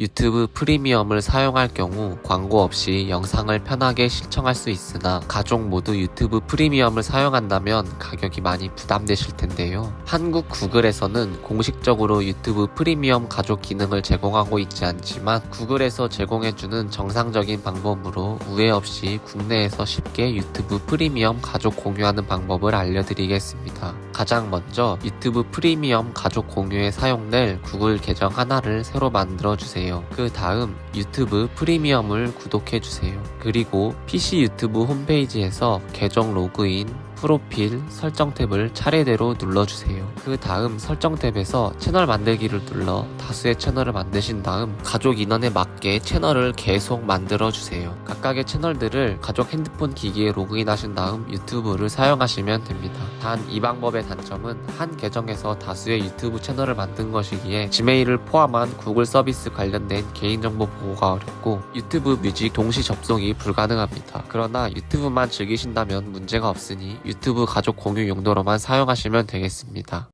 유튜브 프리미엄을 사용할 경우 광고 없이 영상을 편하게 시청할 수 있으나 가족 모두 유튜브 프리미엄을 사용한다면 가격이 많이 부담되실 텐데요. 한국 구글에서는 공식적으로 유튜브 프리미엄 가족 기능을 제공하고 있지 않지만 구글에서 제공해주는 정상적인 방법으로 우회 없이 국내에서 쉽게 유튜브 프리미엄 가족 공유하는 방법을 알려드리겠습니다. 가장 먼저 유튜브 프리미엄 가족 공유에 사용될 구글 계정 하나를 새로 만들어 주세요. 그 다음 유튜브 프리미엄을 구독해 주세요. 그리고 PC 유튜브 홈페이지에서 계정 로그인, 프로필, 설정 탭을 차례대로 눌러주세요. 그 다음 설정 탭에서 채널 만들기를 눌러 다수의 채널을 만드신 다음 가족 인원에 맞게 채널을 계속 만들어주세요. 각각의 채널들을 가족 핸드폰 기기에 로그인하신 다음 유튜브를 사용하시면 됩니다. 단 이 방법의 단점은 한 계정에서 다수의 유튜브 채널을 만든 것이기에 지메일을 포함한 구글 서비스 관련된 개인정보 보호가 어렵고 유튜브 뮤직 동시 접속이 불가능합니다. 그러나 유튜브만 즐기신다면 문제가 없으니 유튜브 가족 공유 용도로만 사용하시면 되겠습니다.